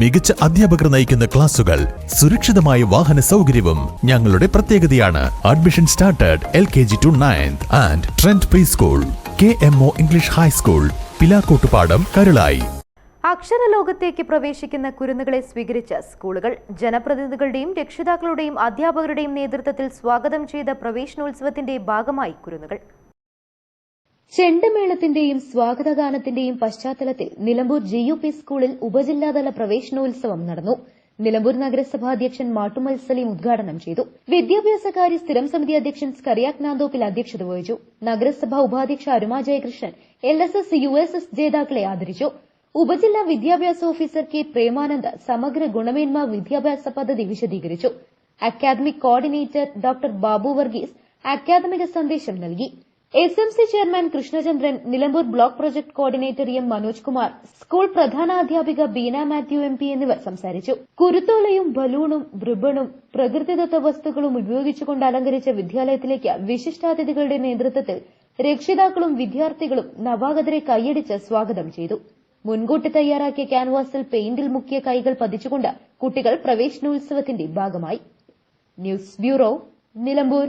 മികച്ച അധ്യാപകർ നയിക്കുന്ന ക്ലാസുകൾ സുരക്ഷിതമായ വാഹന സൗകര്യവും ഞങ്ങളുടെ പ്രത്യേകതയാണ്. Admission started L K G to ninth and trend pre school K M O English high school Pilakkottupadam Karulai അക്ഷരലോകത്തേക്ക് പ്രവേശിക്കുന്ന കുരുന്നുകളെ സ്വീകരിച്ച സ്കൂളുകൾ ജനപ്രതിനിധികളുടെയും രക്ഷിതാക്കളുടെയും അധ്യാപകരുടെയും നേതൃത്വത്തിൽ സ്വാഗതം ചെയ്ത പ്രവേശനോത്സവത്തിന്റെ ഭാഗമായി കുരുന്നുകൾ. ചെണ്ടമേളത്തിന്റെയും സ്വാഗതഗാനത്തിന്റെയും പശ്ചാത്തലത്തിൽ നിലമ്പൂർ ജി യു പി സ്കൂളിൽ ഉപജില്ലാതല പ്രവേശനോത്സവം നടന്നു. നിലമ്പൂർ നഗരസഭാ അധ്യക്ഷൻ മാട്ടുമൽ സലീം ഉദ്ഘാടനം ചെയ്തു. വിദ്യാഭ്യാസകാര്യ സ്ഥിരം സമിതി അധ്യക്ഷൻ സ്കറിയാക് നാന്തോപ്പിൽ അധ്യക്ഷത വഹിച്ചു. നഗരസഭാ ഉപാധ്യക്ഷ Aruma Jayakrishnan L S S U S S ജേതാക്കളെ ആദരിച്ചു. ഉപജില്ലാ വിദ്യാഭ്യാസ ഓഫീസർ കെ പ്രേമാനന്ദ് സമഗ്ര ഗുണമേന്മ വിദ്യാഭ്യാസ പദ്ധതി വിശദീകരിച്ചു. Academic coordinator doctor Babu Varghese അക്കാദമിക സന്ദേശം നൽകി. S M C chairman Krishnachandran Nilambur block project coordinator M Manoj Kumar school പ്രധാനാധ്യാപിക Beena Mathew M P എന്നിവർ സംസാരിച്ചു. കുരുത്തോളയും ബലൂണും റിബണും പ്രകൃതിദത്ത വസ്തുക്കളും ഉപയോഗിച്ചുകൊണ്ട് അലങ്കരിച്ച വിദ്യാലയത്തിലേക്ക് വിശിഷ്ടാതിഥികളുടെ നേതൃത്വത്തിൽ രക്ഷിതാക്കളും വിദ്യാർത്ഥികളും നവാഗതരെ കൈയടിച്ച് സ്വാഗതം ചെയ്തു. മുൻകൂട്ടി തയ്യാറാക്കിയ ക്യാൻവാസിൽ പെയിന്റിൽ മുക്കിയ കൈകൾ പതിച്ചുകൊണ്ട് കുട്ടികൾ പ്രവേശനോത്സവത്തിന്റെ ഭാഗമായി. News bureau Nilambur.